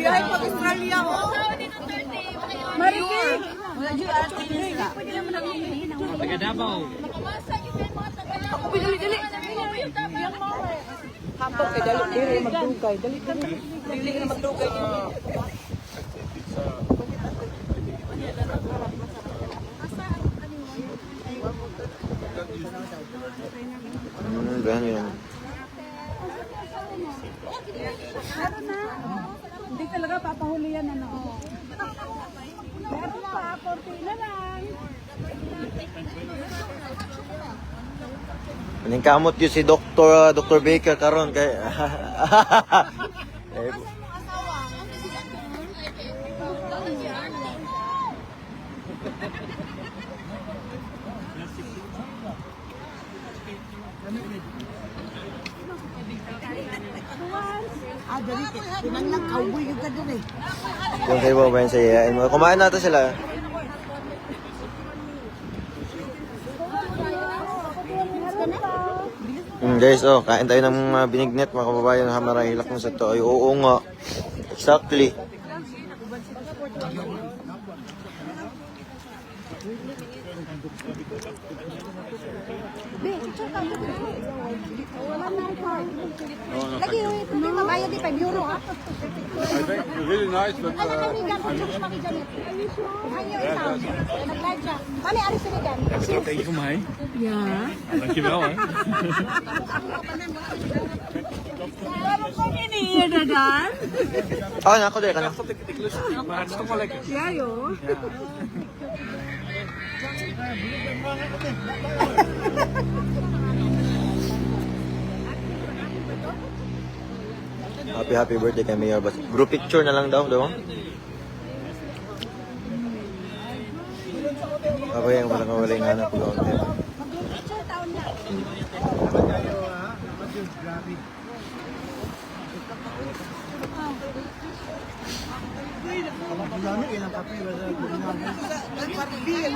Biyahe pag Australia ko. Marikig. Taga Davao. Ako dali dali. Hapon kay dali dili magdugay. Dali dali. Dili na magdugay. Hmm, ganyan yun. Hindi talaga papahuli yan ano. Meron pa, kortina lang. Aning kamot yun si Dr. Dr. Baker karon kay Tinan lang cowboy yung ka dun eh. Yung kayo ba sa iyain mo? Kumain natin sila. Mm, guys, oh, kain tayo ng mga binignet, mga kababayan, na marahilak mo sa to. Ay, oo nga. Exactly. Lagi yung ito, may mabayad di 5 euro ha. I think it's really nice, but Ano uh, kami gan, kung kami ganit. Hangyo ikaw, nag-live siya. Kami aris sila gan. Thank you, Mai. Ja. Dankjewel, hè. Ano kung iniiyan na dan? Ah, nako deh, kana. Ik lust het, maar het is toch wel lekker. Yeah, yo. Happy happy birthday kay Mayor Bas. Group picture na lang daw, daw. Ako yung wala wala yung hanap ko. Mag-picture taon na. Parbil.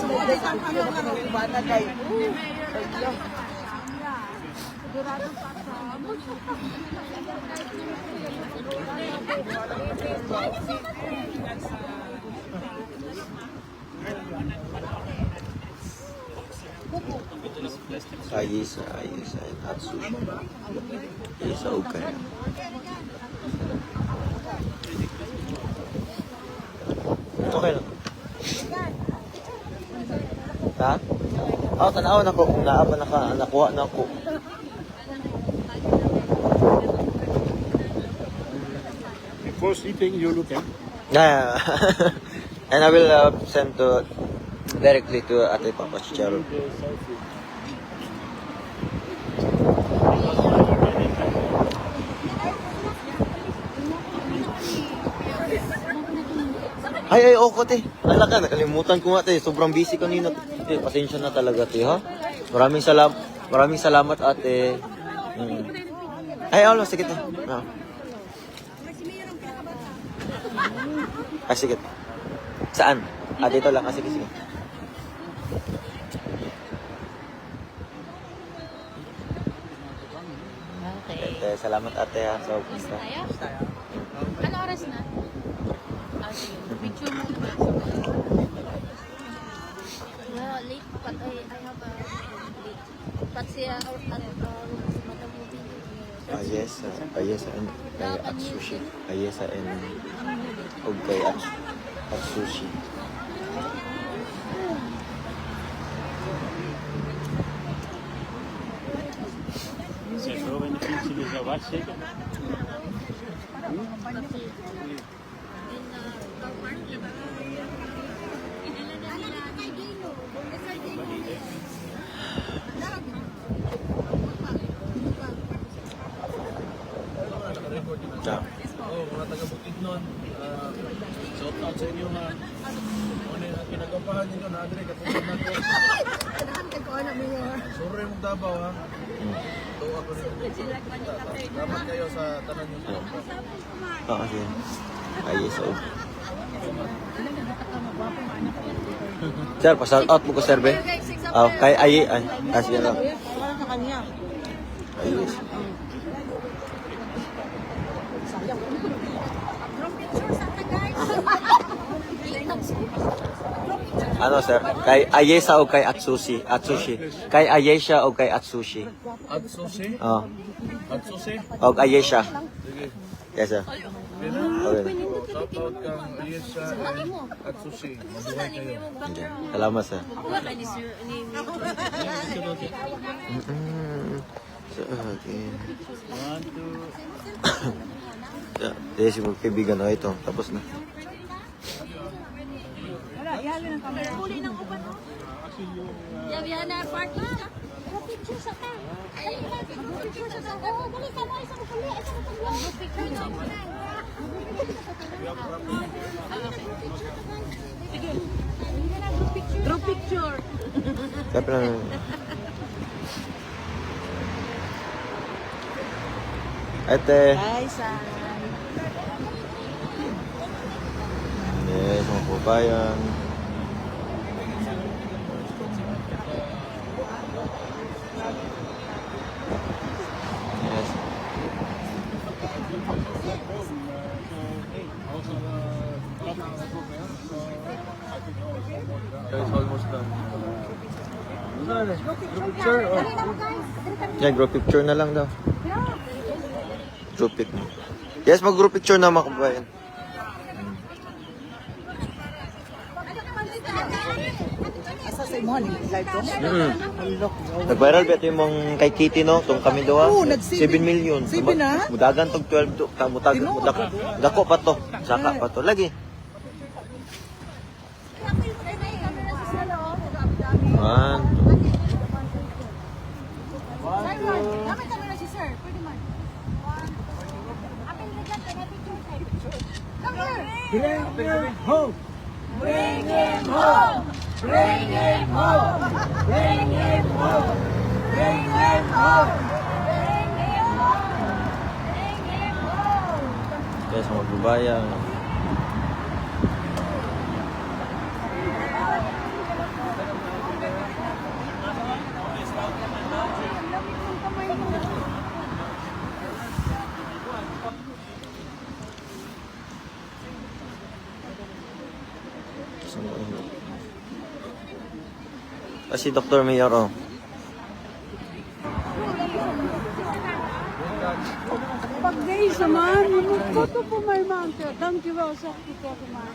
Sumudit ang ano nga ng bata kay. Ayos, ayos, ayos. At sushi. Ayos, okay. Okay lang. Ha? Oh, tanaw na ko kung naa pa naka nakuha na ko. before sleeping, you look at. Yeah. And I will uh, send to directly to Ate Papa Chicharo. Ay, ay, okay, te. Ala ka, nakalimutan ko nga, te. Sobrang busy kanina. Te, pasensya na talaga, te, ha? Maraming salam maraming salamat, ate. Mm. Ay, alo, sige, te. Ah. Ah, sige. Saan? Ah, dito lang. Ah, sige, sige. Okay. Ate, salamat ate ha. So, basta. Tayo? Ano oras na? Ah, sige. Picture mo ba? Well, late, but I, I have a late. But siya, uh, din. Ah, yes. ah, ah, yes. And kay Atsushi. Ah, yes. ah, and og kay Ats- Atsushi. Zeg zo, in de fiets is zo wat zeker. Ciao. Oh, mga taga Bukidnon, uh, shout out sa inyo ha. Ano yung kinagampahan ninyo na katulad na ko. Sorry mong Davao ha. Ito ako rin. Salamat kayo sa tanan nyo. Oo. Ah, yes. Oh. Sir, pa-shout out mo ko, sir, be. Oh, kay ay ay ah, kasi ano. Ayos. Ano sir? Kay Ayesa o kay Atsushi? Atsushi. Kay Ayesha o kay Atsushi? Atsushi? Oh. Atsushi? O Ayesha. Yes sir. Okay na. Okay. Shout out kang Ayesha at susi. Mabuhay kayo. Salamat sir. Wala kay ni sir ni Mm, so, okay. One, two. Yeah, Yes, yung kaibigan. Oh, ito. Tapos na. Yeah, we are na party. Picture sa ka. Picture sa ka. Dali ka mo isa ko kali, isa ko kali. Picture na. Group picture. Siyempre na. Ate. Hi, San. Yes, mga kababayan. Guys, almost done. Yeah, group picture na lang daw. Group pic. Yes, mag group picture na mga ko? Mm. Nag-viral ba ito yung mong kay Kitty, no? Itong kami daw. Oo, nag- 7 million. Seven na? Mudagan tong 12 to. ta- Mutag, mudako, dako pa to. Saka pa to. Lagi. One, two. Gamit kami na si sir. Pwede man. Apil na dyan, kaya picture tayo. Come here. Yes, mga kababayan. Ah, si Dr. Mayor, oh. Pag guys naman, magkoto po may mante. Thank you well, sa kito ko man.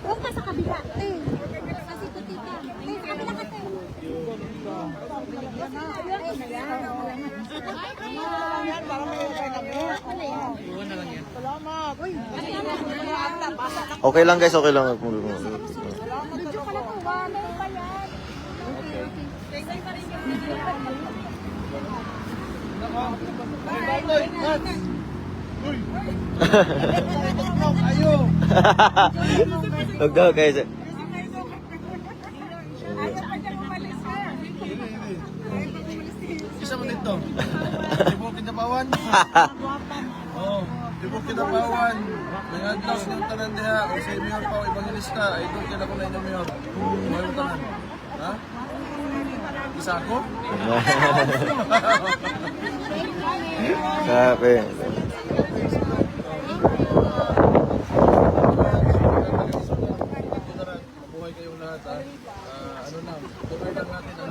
Huwag ka sa kabila. Eh, kasi ito tita. Eh, sa kabila ka, te. Okay lang guys, okay lang. Medyo ka na po, wala pa yan. Huwag daw guys. Isa mo dito. Dibo kinabawan. Oh, dibo kinabawan. Nangadlaw ng tanan diha. Kung sa mayor pa o evangelista, ay doon kila ko na ino mayor. Mayor tanan. Ha? Isa ako? Sabi. Mabuhay kayong lahat ha. Ah, ano na, tuloy lang natin ang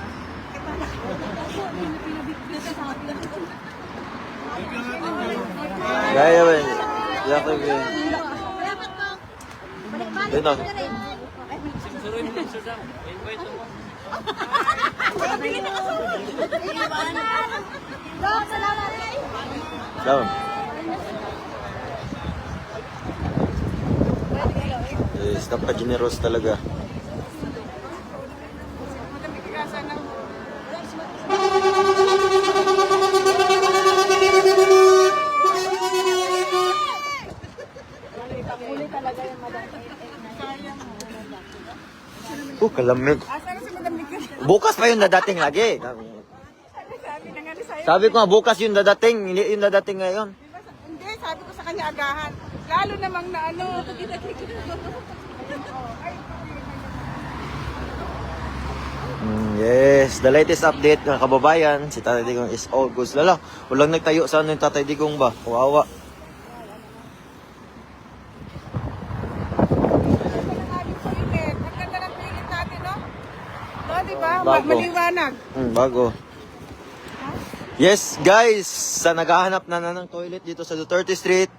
Gaya ba? Yakap yun. Dito. Suruin mo sa dam. Invite mo. Dom, salamat. Dom. Stop ka generous talaga. Kalamig. Bukas pa yung dadating lagi. Sabi ko nga, bukas yung dadating, hindi yung dadating ngayon. Hindi, sabi ko sa kanya agahan. Lalo namang na ano. Mm, yes, the latest update ng kababayan, si Tatay Digong is all goods. Lala, walang nagtayo sa ano yung Tatay Digong ba? Kawawa. Toilet. Ang ganda ng toilet natin, no? No, di ba? Bago. Maliwanag. Mm, bago. Yes, guys, sa naghahanap na, na ng toilet dito sa Duterte Street,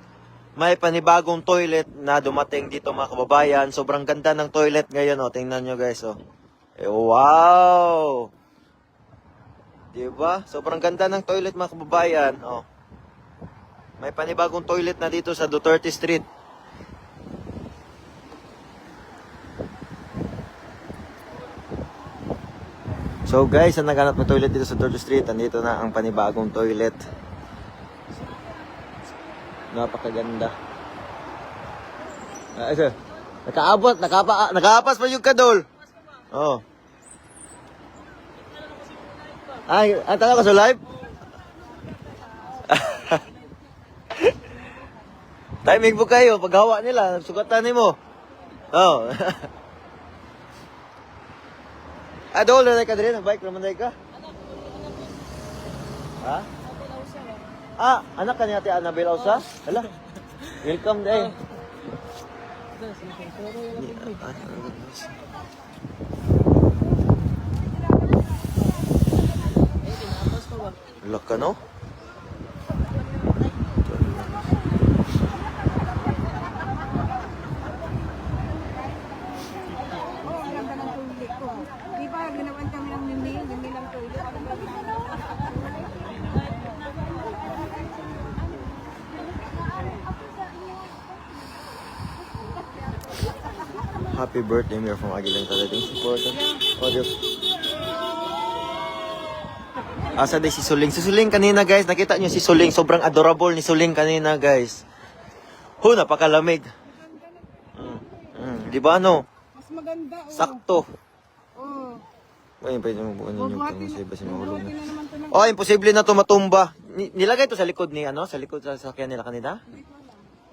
may panibagong toilet na dumating dito mga kababayan. Sobrang ganda ng toilet ngayon, oh. Tingnan nyo, guys, oh. Eh, wow! Diba? Sobrang ganda ng toilet mga kababayan, oh. May panibagong toilet na dito sa Duterte Street. So guys, ang naghanap ng toilet dito sa Duterte Street, andito na ang panibagong toilet. Napakaganda. Ah, ito. Nakaabot, nakapa, nakaapas pa yung kadol. Oh. Ay, ang tanong ka sa live? Timing po kayo, paghawa nila, sugatan mo. Oh. Ah, doon na ka din, bike naman ka. Ha? Ah, anak ka ni Ate Annabel Ausa? Hala. Welcome day. Ka, no? Oh, ang ganda ng toilet ko. Di ba, ginawan kami ng mimi, mimi ng toilet. Ang ganda. Happy birthday, Mayor from Aguilan talagang supporter. Audio. Asa day si Suling? Si Suling kanina guys, nakita niyo si Suling, sobrang adorable ni Suling kanina guys. Hu, napakalamig. Mm. Mm. Di ba ano? Mas maganda, oh. Sakto. Oh. Ay, pwede mo yung Bubuhatin tingin sa iba si mahulog na. Oh, imposible na to matumba. Ni- nilagay to sa likod ni ano? Sa likod sa sakyan nila kanina?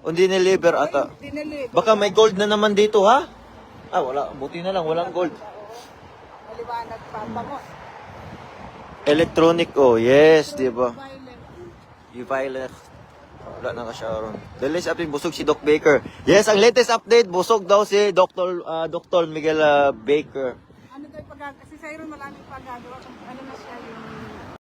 O Hindi niliver ata. dinali. Baka may gold na naman dito ha? Ah, wala. Buti na lang, walang gold. Maliwanag pa. Bango. Electronic, oh, yes, di ba? U-Violet. Wala na ka siya ron. The latest update, busog si Doc Baker. Yes, ang latest update, busog daw si Dr. ah, Dr. Miguel ah, Baker. Ano daw pag kasi sa Iron maraming pagagawa. Ano na siya yung